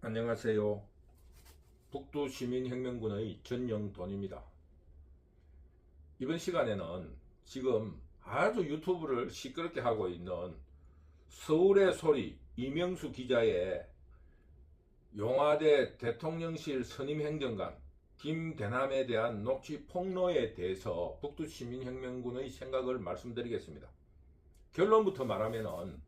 안녕하세요. 북두 시민혁명군의 전영돈입니다. 이번 시간에는 지금 아주 유튜브를 시끄럽게 하고 있는 서울의 소리 이명수 기자의 용화대 대통령실 선임행정관 김대남에 대한 녹취 폭로에 대해서 북두 시민혁명군의 생각을 말씀드리겠습니다. 결론부터 말하면 은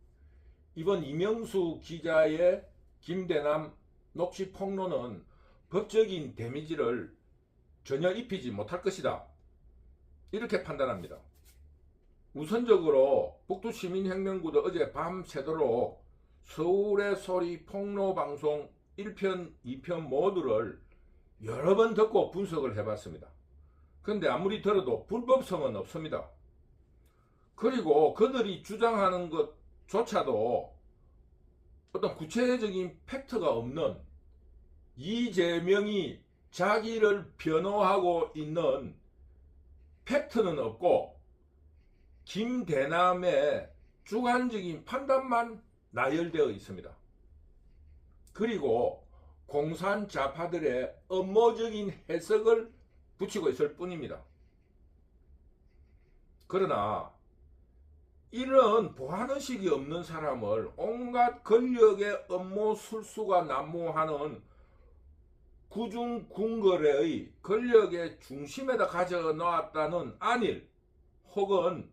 이번 이명수 기자의 김대남 녹취 폭로는 법적인 데미지를 전혀 입히지 못할 것이다. 이렇게 판단합니다. 우선적으로 북두시민혁명구도 어제 밤새도록 서울의 소리 폭로 방송 1편, 2편 모두를 여러 번 듣고 분석을 해봤습니다. 근데 아무리 들어도 불법성은 없습니다. 그리고 그들이 주장하는 것조차도 어떤 구체적인 팩트가 없는 이재명이 자기를 변호하고 있는 팩트는 없고 김대남의 주관적인 판단만 나열되어 있습니다. 그리고 공산 좌파들의 음모적인 해석을 붙이고 있을 뿐입니다. 그러나 이런 보안의식이 없는 사람을 온갖 권력의 업무 술수가 난무하는 구중궁거래의 권력의 중심에다 가져 놨다는 안일 혹은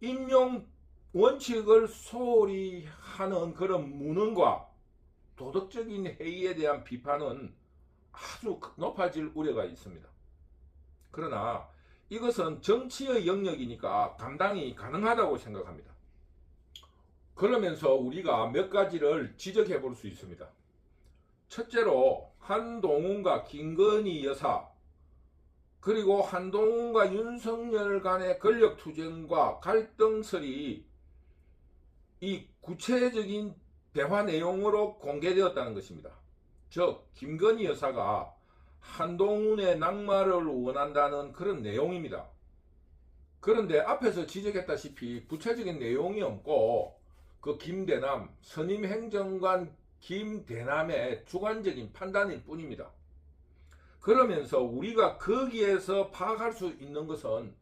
임용 원칙을 소홀히 하는 그런 무능과 도덕적인 해이에 대한 비판은 아주 높아질 우려가 있습니다. 그러나 이것은 정치의 영역이니까 감당이 가능하다고 생각합니다. 그러면서 우리가 몇 가지를 지적해 볼 수 있습니다. 첫째로 한동훈과 김건희 여사 그리고 한동훈과 윤석열 간의 권력 투쟁과 갈등설이 이 구체적인 대화 내용으로 공개되었다는 것입니다. 즉 김건희 여사가 한동훈의 낙마를 원한다는 그런 내용입니다. 그런데 앞에서 지적했다시피 구체적인 내용이 없고 그 김대남 선임 행정관 김대남의 주관적인 판단일 뿐입니다. 그러면서 우리가 거기에서 파악할 수 있는 것은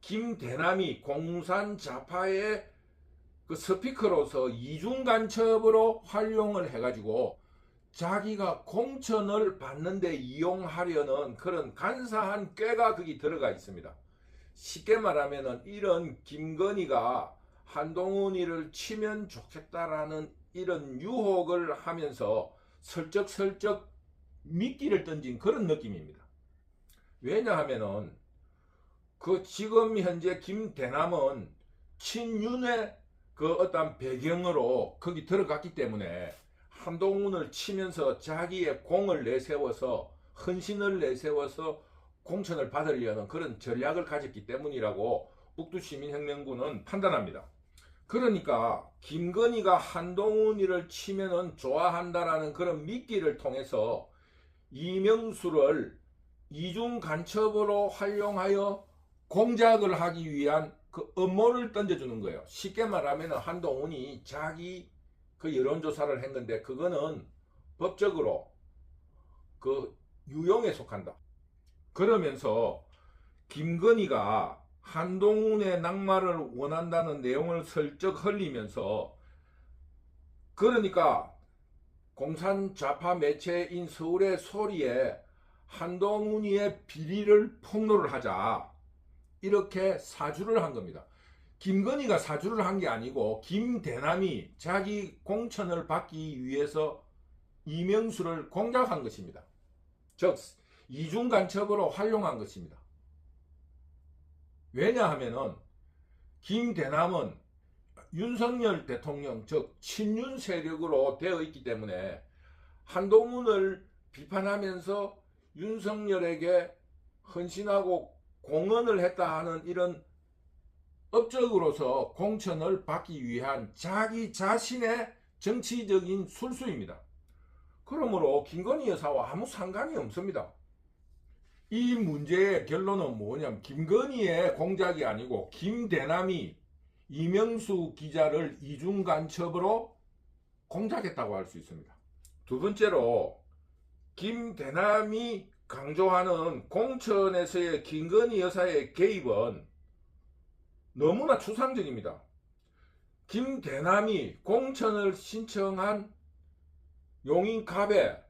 김대남이 공산 좌파의 그 스피커로서 이중 간첩으로 활용을 해가지고 자기가 공천을 받는데 이용하려는 그런 간사한 꾀가 거기 들어가 있습니다. 쉽게 말하면은 이런 김건희가 한동훈이를 치면 좋겠다라는 이런 유혹을 하면서 슬쩍슬쩍 미끼를 던진 그런 느낌입니다. 왜냐하면은 그 지금 현재 김대남은 친윤의 그 어떤 배경으로 거기 들어갔기 때문에 한동훈을 치면서 자기의 공을 내세워서 헌신을 내세워서 공천을 받으려는 그런 전략을 가졌기 때문이라고 북두시민혁명군은 판단합니다. 그러니까 김건희가 한동훈이를 치면은 좋아한다라는 그런 미끼를 통해서 이명수를 이중 간첩으로 활용하여 공작을 하기 위한 그 음모를 던져주는 거예요. 쉽게 말하면 한동훈이 자기 그 여론조사를 했는데 그거는 법적으로 그 유용에 속한다. 그러면서 김건희가 한동훈의 낙마를 원한다는 내용을 슬쩍 흘리면서 그러니까 공산 좌파 매체인 서울의 소리에 한동훈이의 비리를 폭로를 하자 이렇게 사주를 한 겁니다. 김건희가 사주를 한 게 아니고 김대남이 자기 공천을 받기 위해서 이명수를 공작한 것입니다. 즉 이중 간첩으로 활용한 것입니다. 왜냐하면은 김대남은 윤석열 대통령 즉 친윤 세력으로 되어 있기 때문에 한동훈을 비판하면서 윤석열에게 헌신하고 공헌을 했다 하는 이런 업적으로서 공천을 받기 위한 자기 자신의 정치적인 술수입니다. 그러므로 김건희 여사와 아무 상관이 없습니다. 이 문제의 결론은 뭐냐면 김건희의 공작이 아니고 김대남이 이명수 기자를 이중 간첩으로 공작했다고 할 수 있습니다. 두 번째로 김대남이 강조하는 공천에서의 김건희 여사의 개입은 너무나 추상적입니다. 김대남이 공천을 신청한 용인갑에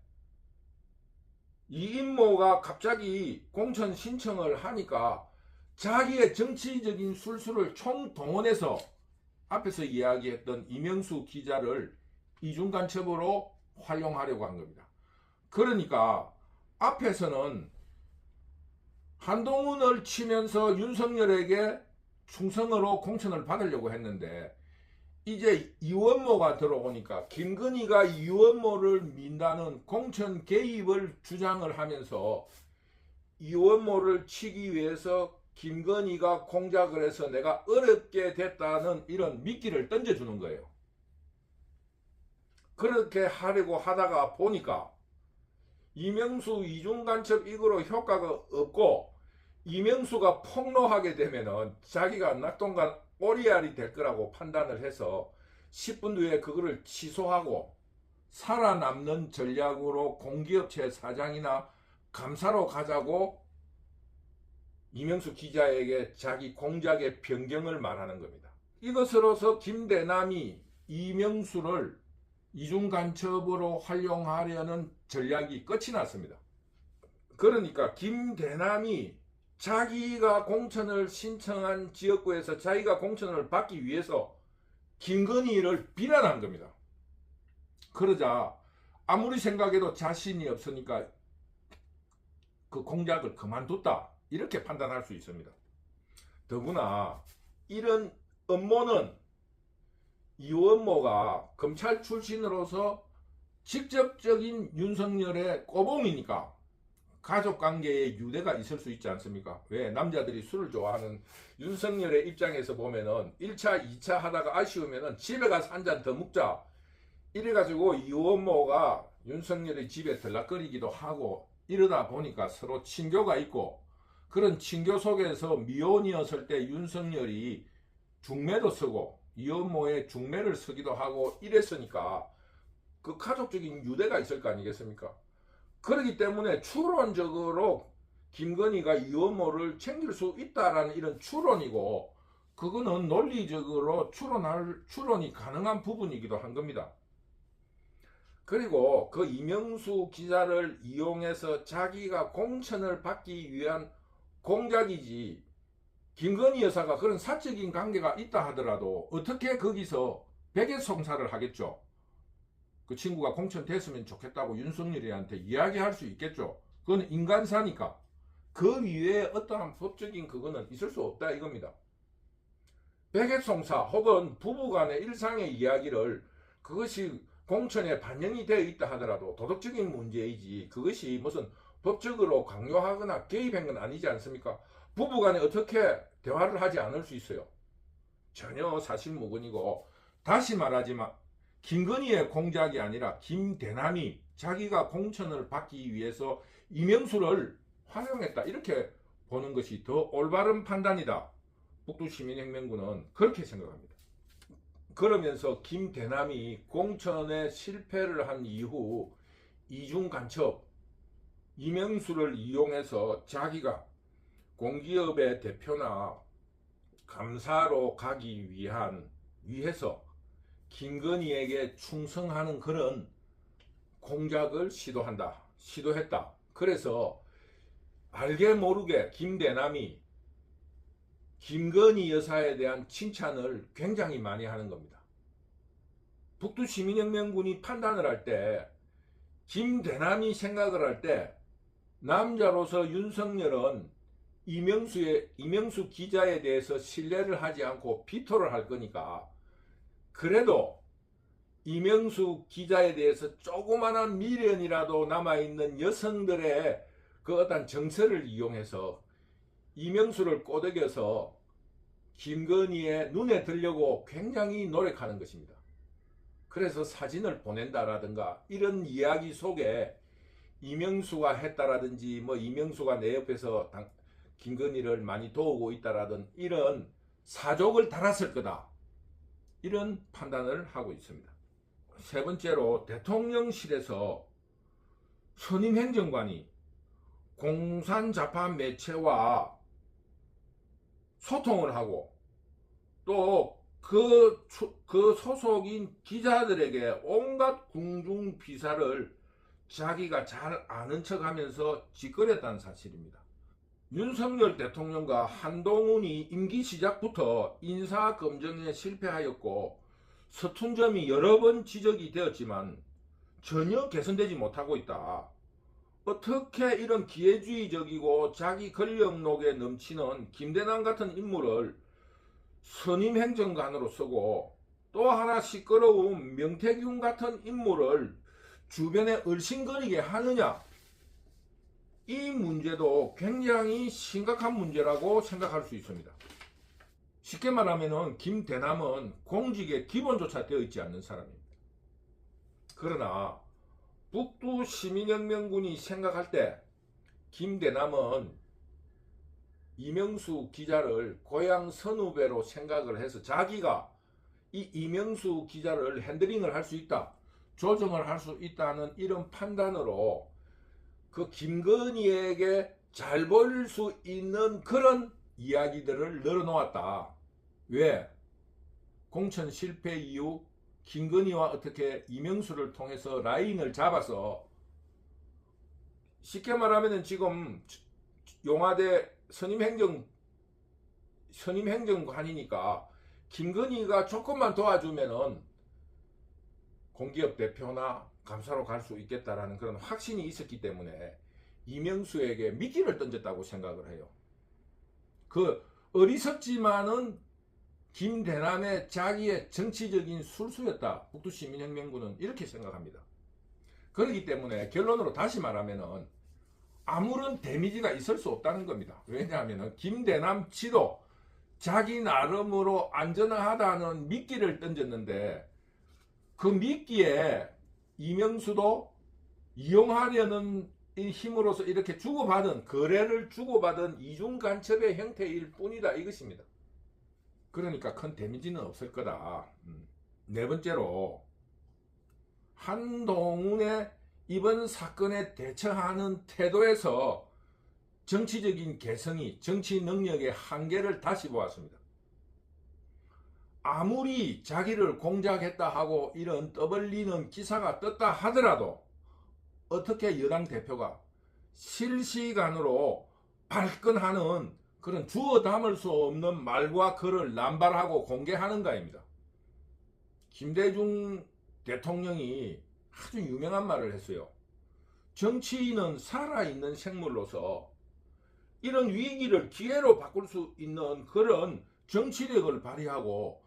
이인모가 갑자기 공천 신청을 하니까 자기의 정치적인 술수를 총동원해서 앞에서 이야기했던 이명수 기자를 이중간첩으로 활용하려고 한 겁니다. 그러니까 앞에서는 한동훈을 치면서 윤석열에게 충성으로 공천을 받으려고 했는데 이제 이원모가 들어오니까 김건희가 이원모를 민다는 공천 개입을 주장을 하면서 이원모를 치기 위해서 김건희가 공작을 해서 내가 어렵게 됐다는 이런 미끼를 던져주는 거예요. 그렇게 하려고 하다가 보니까 이명수 이중간첩 이거로 효과가 없고 이명수가 폭로하게 되면은 자기가 낙동간 오리알이 될 거라고 판단을 해서 10분 뒤에 그거를 취소하고 살아남는 전략으로 공기업체 사장이나 감사로 가자고 이명수 기자에게 자기 공작의 변경을 말하는 겁니다. 이것으로서 김대남이 이명수를 이중간첩으로 활용하려는 전략이 끝이 났습니다. 그러니까 김대남이 자기가 공천을 신청한 지역구에서 자기가 공천을 받기 위해서 김건희를 비난한 겁니다. 그러자 아무리 생각해도 자신이 없으니까 그 공작을 그만뒀다. 이렇게 판단할 수 있습니다. 더구나 이런 업무는 이원모가 검찰 출신으로서 직접적인 윤석열의 꼬봉이니까 가족 관계에 유대가 있을 수 있지 않습니까? 왜 남자들이 술을 좋아하는 윤석열의 입장에서 보면은 1차, 2차 하다가 아쉬우면은 집에 가서 한 잔 더 먹자. 이래가지고 이원모가 윤석열의 집에 들락거리기도 하고 이러다 보니까 서로 친교가 있고 그런 친교 속에서 미혼이었을 때 윤석열이 중매도 쓰고 이원모의 중매를 쓰기도 하고 이랬으니까 그 가족적인 유대가 있을 거 아니겠습니까? 그렇기 때문에 추론적으로 김건희가 이원모를 챙길 수 있다라는 이런 추론이고 그거는 논리적으로 추론할 추론이 가능한 부분이기도 한 겁니다. 그리고 그 이명수 기자를 이용해서 자기가 공천을 받기 위한 공작이지 김건희 여사가 그런 사적인 관계가 있다 하더라도 어떻게 거기서 백예송사를 하겠죠. 그 친구가 공천됐으면 좋겠다고 윤석열이한테 이야기할 수 있겠죠. 그건 인간사니까. 그 위에 어떠한 법적인 그거는 있을 수 없다 이겁니다. 백예송사 혹은 부부간의 일상의 이야기를 그것이 공천에 반영이 되어 있다 하더라도 도덕적인 문제이지 그것이 무슨 법적으로 강요하거나 개입한 건 아니지 않습니까? 부부간에 어떻게 대화를 하지 않을 수 있어요? 전혀 사실무근이고 다시 말하지만 김건희의 공작이 아니라 김대남이 자기가 공천을 받기 위해서 이명수를 활용했다 이렇게 보는 것이 더 올바른 판단이다. 북두시민혁명군은 그렇게 생각합니다. 그러면서 김대남이 공천에 실패를 한 이후 이중 간첩 이명수를 이용해서 자기가 공기업의 대표나 감사로 가기 위한 위해서 김건희에게 충성하는 그런 공작을 시도한다. 시도했다. 그래서 알게 모르게 김대남이 김건희 여사에 대한 칭찬을 굉장히 많이 하는 겁니다. 북두 시민혁명군이 판단을 할 때 김대남이 생각을 할 때 남자로서 윤석열은 이명수의 이명수 기자에 대해서 신뢰를 하지 않고 비토를 할 거니까 그래도 이명수 기자에 대해서 조그마한 미련이라도 남아있는 여성들의 그 어떤 정서를 이용해서 이명수를 꼬드겨서 김건희의 눈에 들려고 굉장히 노력하는 것입니다. 그래서 사진을 보낸다라든가 이런 이야기 속에 이명수가 했다라든지 뭐 이명수가 내 옆에서 당, 김건희를 많이 도우고 있다라든 이런 사족을 달았을 거다. 이런 판단을 하고 있습니다. 세 번째로 대통령실에서 선임 행정관이 공산 좌파 매체와 소통을 하고 또그 그 소속인 기자들에게 온갖 궁중 비사를 자기가 잘 아는 척 하면서 짓거렸다는 사실입니다. 윤석열 대통령과 한동훈이 임기 시작부터 인사 검증에 실패하였고 서툰 점이 여러 번 지적이 되었지만 전혀 개선되지 못하고 있다. 어떻게 이런 기회주의적이고 자기 권력욕에 넘치는 김대남 같은 인물을 선임 행정관으로 쓰고 또 하나 시끄러운 명태균 같은 인물을 주변에 얼씬거리게 하느냐? 이 문제도 굉장히 심각한 문제라고 생각할 수 있습니다. 쉽게 말하면 김대남은 공직에 기본조차 되어 있지 않는 사람입니다. 그러나 북두 시민혁명군이 생각할 때 김대남은 이명수 기자를 고향 선후배로 생각을 해서 자기가 이 이명수 기자를 핸들링을 할 수 있다. 조정을 할 수 있다는 이런 판단으로 그 김건희에게 잘 보일 수 있는 그런 이야기들을 늘어놓았다. 왜? 공천 실패 이후 김건희와 어떻게 이명수를 통해서 라인을 잡아서 쉽게 말하면 지금 용화대 선임행정 선임행정관이니까 김건희가 조금만 도와주면은 공기업 대표나 감사로 갈 수 있겠다라는 그런 확신이 있었기 때문에 이명수에게 미끼를 던졌다고 생각을 해요. 그 어리석지만은 김대남의 자기의 정치적인 술수였다. 북두시민혁명군은 이렇게 생각합니다. 그렇기 때문에 결론으로 다시 말하면은 아무런 데미지가 있을 수 없다는 겁니다. 왜냐하면 김대남 치도 자기 나름으로 안전하다는 미끼를 던졌는데 그 미끼에 이명수도 이용하려는 이 힘으로서 이렇게 주고받은 거래를 주고받은 이중 간첩의 형태일 뿐이다 이것입니다. 그러니까 큰 데미지는 없을 거다. 음. 네 번째로 한동훈의 이번 사건에 대처하는 태도에서 정치적인 개성이 정치 능력의 한계를 다시 보았습니다. 아무리 자기를 공작했다 하고 이런 떠벌리는 기사가 떴다 하더라도 어떻게 여당 대표가 실시간으로 발끈하는 그런 주어 담을 수 없는 말과 글을 남발하고 공개하는가입니다. 김대중 대통령이 아주 유명한 말을 했어요. 정치인은 살아있는 생물로서 이런 위기를 기회로 바꿀 수 있는 그런 정치력을 발휘하고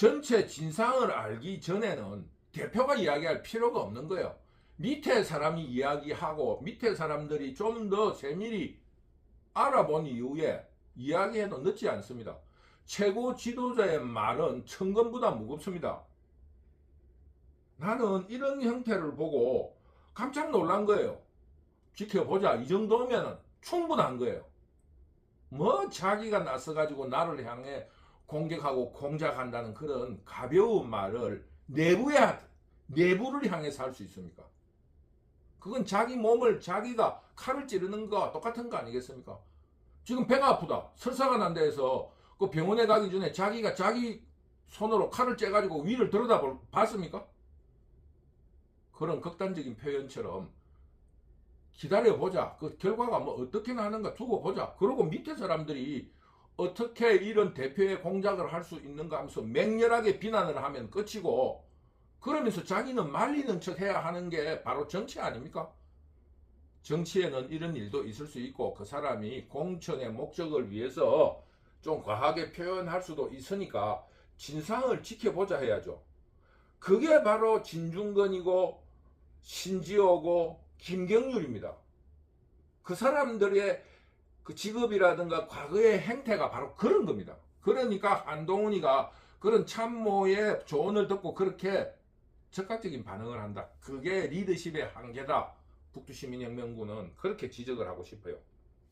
전체 진상을 알기 전에는 대표가 이야기할 필요가 없는 거예요. 밑에 사람이 이야기하고 밑에 사람들이 좀 더 세밀히 알아본 이후에 이야기해도 늦지 않습니다. 최고 지도자의 말은 천건보다 무겁습니다. 나는 이런 형태를 보고 깜짝 놀란 거예요. 지켜보자. 이 정도면 충분한 거예요. 뭐 자기가 나서가지고 나를 향해 공격하고 공작한다는 그런 가벼운 말을 내부에, 내부를 향해서 할 수 있습니까? 그건 자기 몸을 자기가 칼을 찌르는 거와 똑같은 거 아니겠습니까? 지금 배가 아프다. 설사가 난다 해서 그 병원에 가기 전에 자기가 자기 손으로 칼을 째가지고 위를 들여다 봤습니까? 그런 극단적인 표현처럼 기다려보자. 그 결과가 뭐 어떻게 나는가 두고 보자. 그리고 밑에 사람들이 어떻게 이런 대표의 공작을 할 수 있는가 하면서 맹렬하게 비난을 하면 끝이고 그러면서 자기는 말리는 척 해야 하는 게 바로 정치 아닙니까? 정치에는 이런 일도 있을 수 있고 그 사람이 공천의 목적을 위해서 좀 과하게 표현할 수도 있으니까 진상을 지켜보자 해야죠. 그게 바로 진중권이고 신지호고 김경률입니다. 그 사람들의 그 직업이라든가 과거의 행태가 바로 그런 겁니다. 그러니까 한동훈이가 그런 참모의 조언을 듣고 그렇게 적극적인 반응을 한다. 그게 리더십의 한계다. 북두시민혁명군은 그렇게 지적을 하고 싶어요.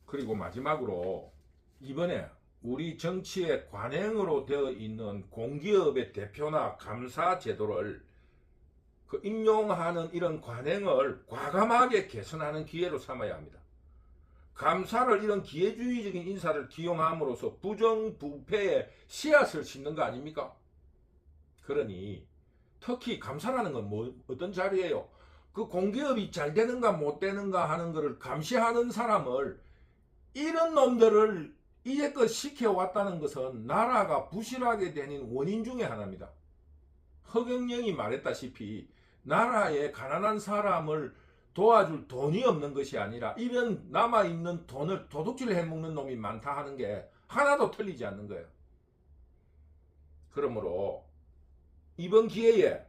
그리고 마지막으로 이번에 우리 정치의 관행으로 되어 있는 공기업의 대표나 감사 제도를 그 임용하는 이런 관행을 과감하게 개선하는 기회로 삼아야 합니다. 감사를 이런 기회주의적인 인사를 기용함으로써 부정부패의 씨앗을 심는 거 아닙니까? 그러니 특히 감사라는 건 뭐, 어떤 자리예요? 그 공기업이 잘 되는가 못 되는가 하는 것을 감시하는 사람을 이런 놈들을 이제껏 시켜왔다는 것은 나라가 부실하게 되는 원인 중에 하나입니다. 허경영이 말했다시피 나라에 가난한 사람을 도와줄 돈이 없는 것이 아니라 이런 남아있는 돈을 도둑질 해먹는 놈이 많다 하는 게 하나도 틀리지 않는 거예요. 그러므로 이번 기회에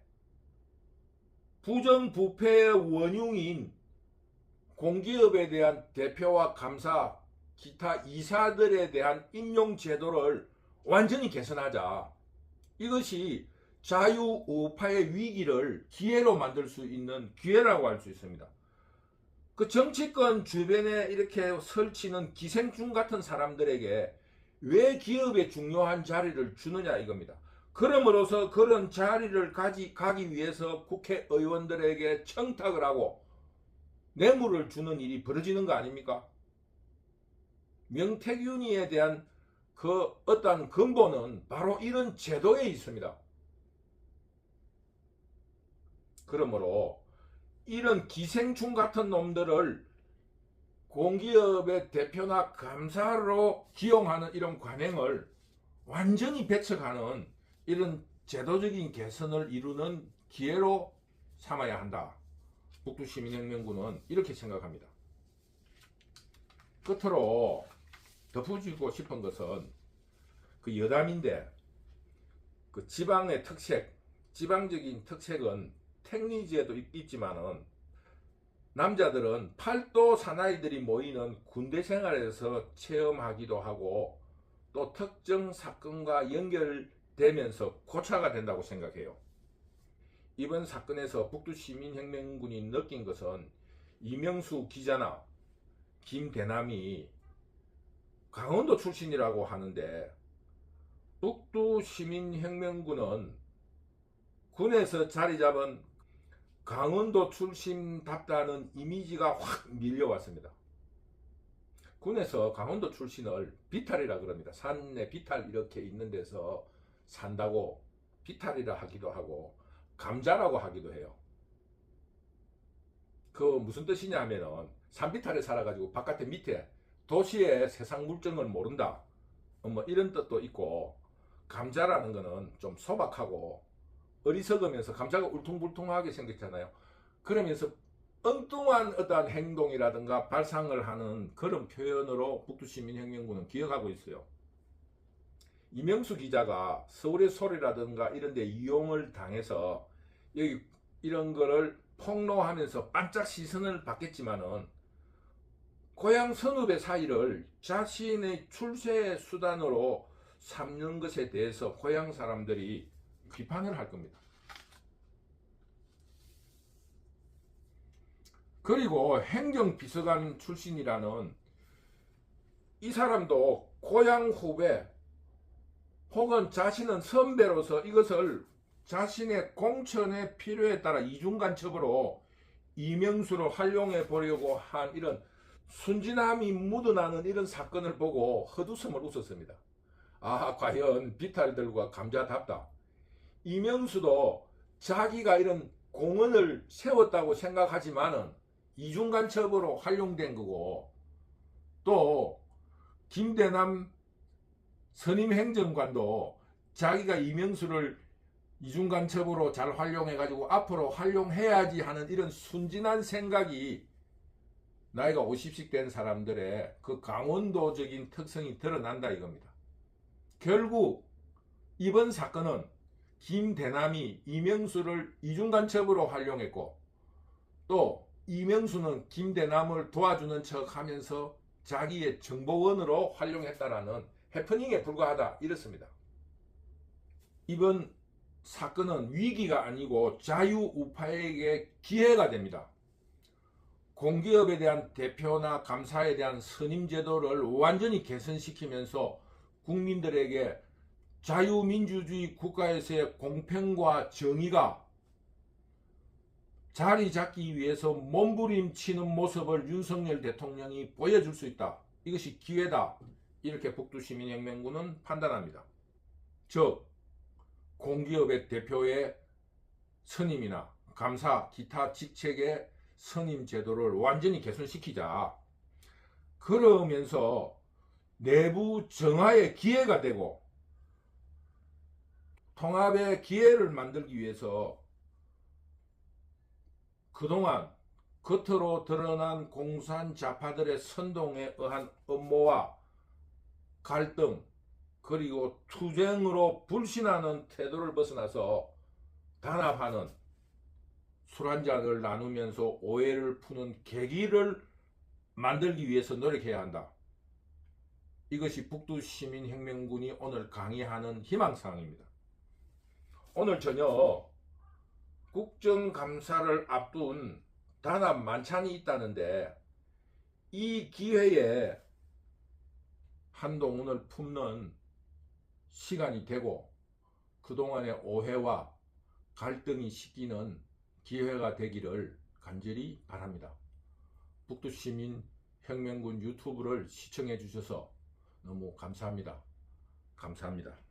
부정부패의 원흉인 공기업에 대한 대표와 감사, 기타 이사들에 대한 임용 제도를 완전히 개선하자. 이것이 자유 우파의 위기를 기회로 만들 수 있는 기회라고 할 수 있습니다. 그 정치권 주변에 이렇게 설치는 기생충 같은 사람들에게 왜 기업에 중요한 자리를 주느냐 이겁니다. 그럼으로써 그런 자리를 가지, 가기 위해서 국회의원들에게 청탁을 하고 뇌물을 주는 일이 벌어지는 거 아닙니까? 명태균이에 대한 그 어떤 근본은 바로 이런 제도에 있습니다. 그러므로 이런 기생충 같은 놈들을 공기업의 대표나 감사로 기용하는 이런 관행을 완전히 배척하는 이런 제도적인 개선을 이루는 기회로 삼아야 한다. 북두시민혁명군은 이렇게 생각합니다. 끝으로 덧붙이고 싶은 것은 그 여담인데 그 지방의 특색, 지방적인 특색은 택리지에도 있- 있지만은 남자들은 팔도 사나이들이 모이는 군대 생활에서 체험하기도 하고 또 특정 사건과 연결되면서 고차가 된다고 생각해요. 이번 사건에서 북두시민혁명군이 느낀 것은 이명수 기자나 김대남이 강원도 출신이라고 하는데 북두시민혁명군은 군에서 자리 잡은 강원도 출신답다는 이미지가 확 밀려왔습니다. 군에서 강원도 출신을 비탈이라 그럽니다. 산에 비탈 이렇게 있는 데서 산다고 비탈이라 하기도 하고 감자라고 하기도 해요. 그 무슨 뜻이냐 하면은 산비탈에 살아가지고 바깥에 밑에 도시의 세상 물정을 모른다. 뭐 이런 뜻도 있고 감자라는 거는 좀 소박하고 어리석으면서 감자가 울퉁불퉁하게 생겼잖아요. 그러면서 엉뚱한 어떠한 행동이라든가 발상을 하는 그런 표현으로 북두시민혁명군은 기억하고 있어요. 이명수 기자가 서울의 소리라든가 이런 데 이용을 당해서 여기 이런 거를 폭로하면서 반짝 시선을 받겠지만은 고향 선후배 사이를 자신의 출세 수단으로 삼는 것에 대해서 고향 사람들이 비판을 할 겁니다. 그리고 행정비서관 출신이라는 이 사람도 고향 후배 혹은 자신은 선배로서 이것을 자신의 공천의 필요에 따라 이중간첩으로 이명수로 활용해 보려고 한 이런 순진함이 묻어나는 이런 사건을 보고 헛웃음을 웃었습니다. 아, 과연 비탈들과 감자답다. 이명수도 자기가 이런 공헌을 세웠다고 생각하지만은 이중간첩으로 활용된 거고 또 김대남 선임 행정관도 자기가 이명수를 이중간첩으로 잘 활용해가지고 앞으로 활용해야지 하는 이런 순진한 생각이 나이가 50씩 된 사람들의 그 강원도적인 특성이 드러난다 이겁니다. 결국 이번 사건은 김대남이 이명수를 이중간첩으로 활용했고 또 이명수는 김대남을 도와주는 척 하면서 자기의 정보원으로 활용했다라는 해프닝에 불과하다 이렇습니다. 이번 사건은 위기가 아니고 자유우파에게 기회가 됩니다. 공기업에 대한 대표나 감사에 대한 선임 제도를 완전히 개선시키면서 국민들에게 자유민주주의 국가에서의 공평과 정의가 자리 잡기 위해서 몸부림치는 모습을 윤석열 대통령이 보여줄 수 있다. 이것이 기회다. 이렇게 북두시민혁명군은 판단합니다. 즉 공기업의 대표의 선임이나 감사, 기타 직책의 선임 제도를 완전히 개선시키자. 그러면서 내부 정화의 기회가 되고 통합의 기회를 만들기 위해서 그동안 겉으로 드러난 공산 좌파들의 선동에 의한 음모와 갈등 그리고 투쟁으로 불신하는 태도를 벗어나서 단합하는 술 한 잔을 나누면서 오해를 푸는 계기를 만들기 위해서 노력해야 한다. 이것이 북두시민혁명군이 오늘 강의하는 희망사항입니다. 오늘 저녁 국정감사를 앞둔 단합 만찬이 있다는데 이 기회에 한동훈을 품는 시간이 되고 그동안의 오해와 갈등이 식기는 기회가 되기를 간절히 바랍니다. 북두시민 혁명군 유튜브를 시청해 주셔서 너무 감사합니다. 감사합니다.